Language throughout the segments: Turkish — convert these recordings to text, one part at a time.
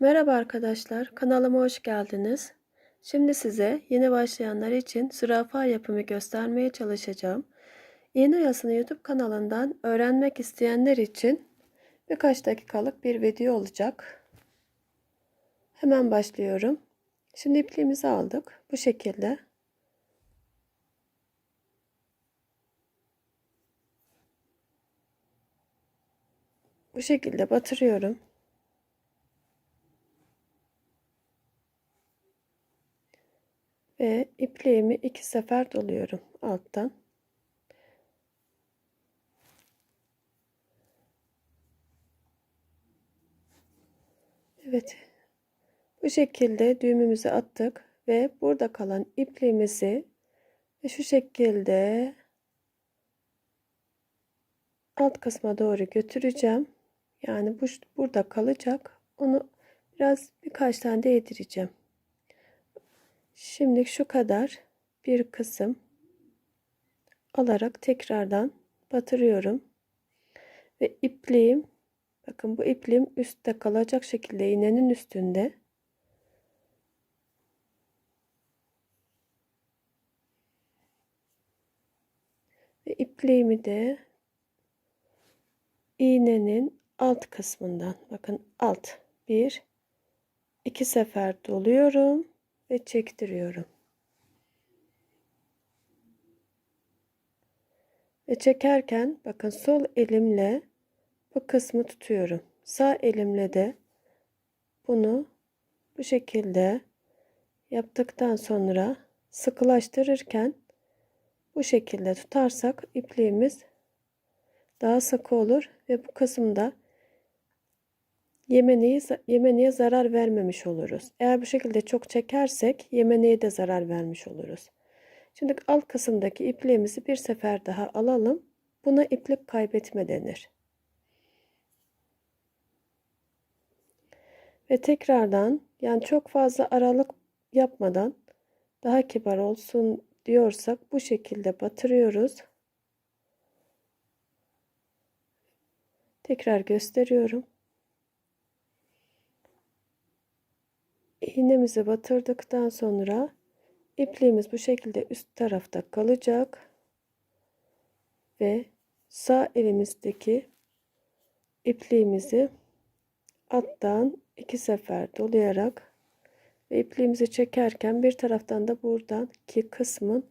Merhaba arkadaşlar, kanalıma hoş geldiniz. Şimdi size yeni başlayanlar için zürafa yapımı göstermeye çalışacağım. İğne oyasını YouTube kanalından öğrenmek isteyenler için birkaç dakikalık bir video olacak. Hemen başlıyorum. Şimdi ipliğimizi aldık. Bu şekilde. Bu şekilde batırıyorum. Ve ipliğimi iki sefer doluyorum alttan. Evet. Bu şekilde düğümümüzü attık ve burada kalan ipliğimizi ve şu şekilde alt kısma doğru götüreceğim. Yani bu burada kalacak. Onu biraz birkaç tane değdireceğim. Şimdi şu kadar bir kısım alarak tekrardan batırıyorum. Ve ipliğim bakın bu ipliğim üstte kalacak şekilde iğnenin üstünde ve ipliğimi de iğnenin alt kısmından bakın alt bir iki sefer doluyorum ve çektiriyorum. Ve çekerken bakın sol elimle bu kısmı tutuyorum. Sağ elimle de bunu bu şekilde yaptıktan sonra sıkılaştırırken bu şekilde tutarsak ipliğimiz daha sıkı olur ve bu kısımda Yemeniye, yemeniye zarar vermemiş oluruz. Eğer bu şekilde çok çekersek yemeniye de zarar vermiş oluruz. Şimdi alt kısımdaki ipliğimizi bir sefer daha alalım. Buna iplik kaybetme denir. Ve tekrardan yani çok fazla aralık yapmadan daha kibar olsun diyorsak bu şekilde batırıyoruz. Tekrar gösteriyorum. İğnemizi batırdıktan sonra ipliğimiz bu şekilde üst tarafta kalacak ve sağ elimizdeki ipliğimizi alttan iki sefer dolayarak ve ipliğimizi çekerken bir taraftan da buradan ki kısmın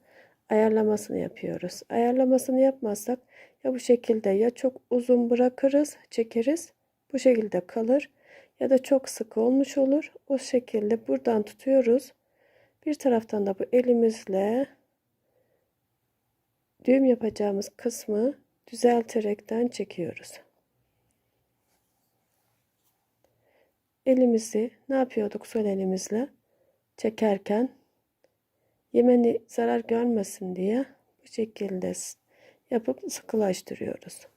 ayarlamasını yapıyoruz. Ayarlamasını yapmazsak ya bu şekilde ya çok uzun bırakırız, çekeriz. Bu şekilde kalır ya da çok sık olmuş olur. O şekilde buradan tutuyoruz. Bir taraftan da bu elimizle düğüm yapacağımız kısmı düzelterekten çekiyoruz. Elimizi ne yapıyorduk sol elimizle çekerken yemeni zarar görmesin diye bu şekilde yapıp sıkılaştırıyoruz.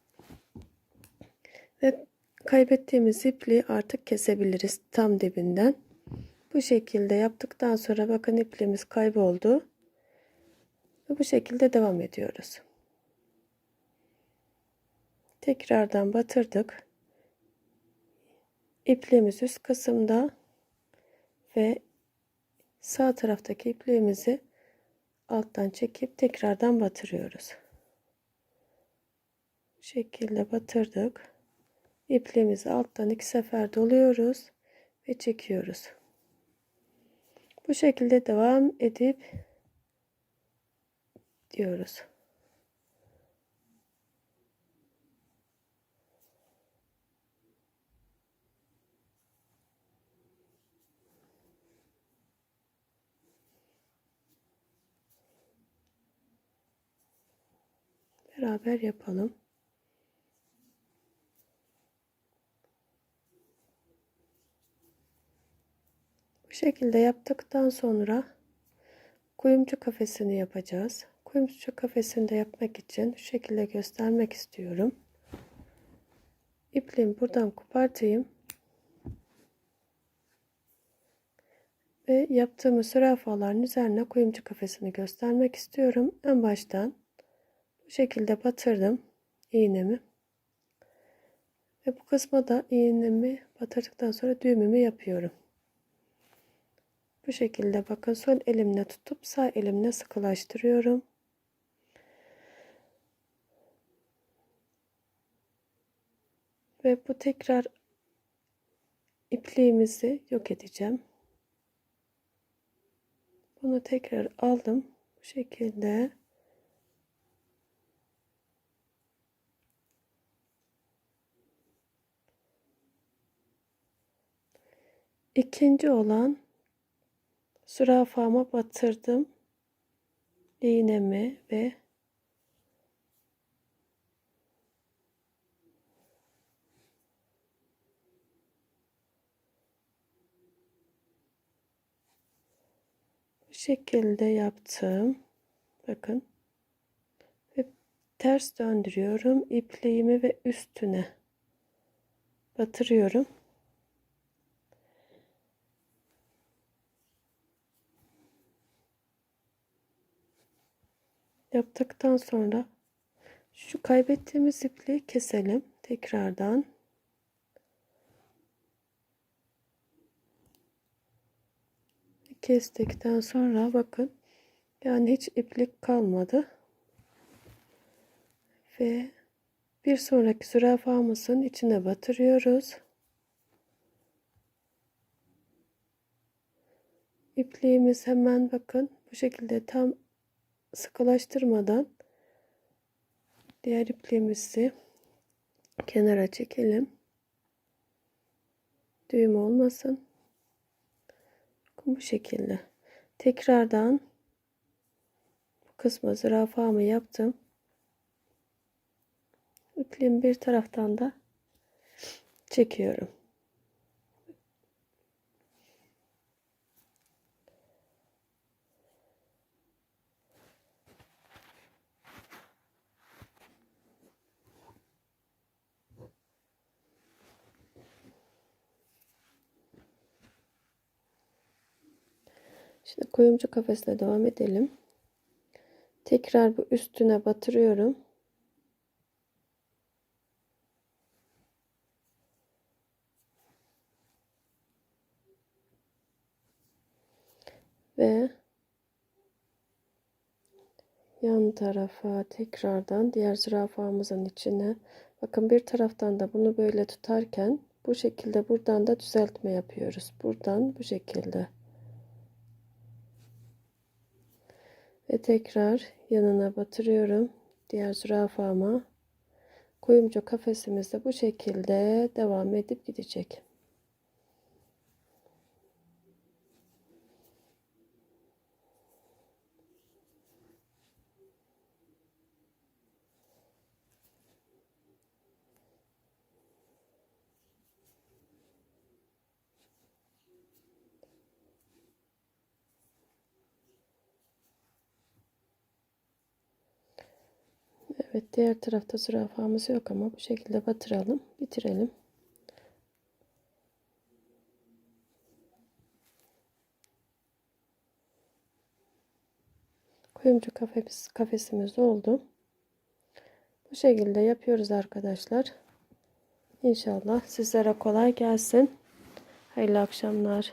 Ve kaybettiğimiz ipliği artık kesebiliriz tam dibinden. Bu şekilde yaptıktan sonra bakın ipliğimiz kayboldu. Ve bu şekilde devam ediyoruz. Tekrardan batırdık. İpliğimiz üst kısımda ve sağ taraftaki ipliğimizi alttan çekip tekrardan batırıyoruz. Bu şekilde batırdık. İpliğimizi alttan iki sefer doluyoruz ve çekiyoruz. Bu şekilde devam edip diyoruz. Beraber yapalım. Şekilde yaptıktan sonra kuyumcu kafesini yapacağız. Kuyumcu kafesinde yapmak için şu şekilde göstermek istiyorum. İpliğimi buradan kopartayım. Ve yaptığımız sürafaların üzerine kuyumcu kafesini göstermek istiyorum. En baştan bu şekilde batırdım iğnemi. Ve bu kısma da iğnemi batırdıktan sonra düğümümü yapıyorum. Bu şekilde bakın sol elimle tutup sağ elimle sıkılaştırıyorum. Ve bu tekrar ipliğimizi yok edeceğim. Bunu tekrar aldım. Bu şekilde ikinci olan zürafama batırdım iğnemi ve bu şekilde yaptım. Bakın. Ve ters döndürüyorum. ipliğimi ve üstüne batırıyorum. Yaptıktan sonra şu kaybettiğimiz ipliği keselim tekrardan. Kestikten sonra bakın yani hiç iplik kalmadı. Ve bir sonraki zürafamızın içine batırıyoruz. İpliğimiz hemen bakın bu şekilde tam sıkılaştırmadan diğer ipliğimizi kenara çekelim. Düğüm olmasın. Bu şekilde. Tekrardan bu kısmı zürafamı yaptım. İpliğimi bir taraftan da çekiyorum. Şimdi kuyumcu kafesine devam edelim. Tekrar bu üstüne batırıyorum. Ve yan tarafa tekrardan diğer zürafamızın içine bakın bir taraftan da bunu böyle tutarken bu şekilde buradan da düzeltme yapıyoruz. Buradan bu şekilde. Ve tekrar yanına batırıyorum. Diğer zürafama. Kuyumcu kafesimizde bu şekilde devam edip gidecek. Evet diğer tarafta zürafamız yok ama bu şekilde batıralım bitirelim. Kuyumcu kafemiz, kafesimiz oldu. Bu şekilde yapıyoruz arkadaşlar. İnşallah sizlere kolay gelsin. Hayırlı akşamlar.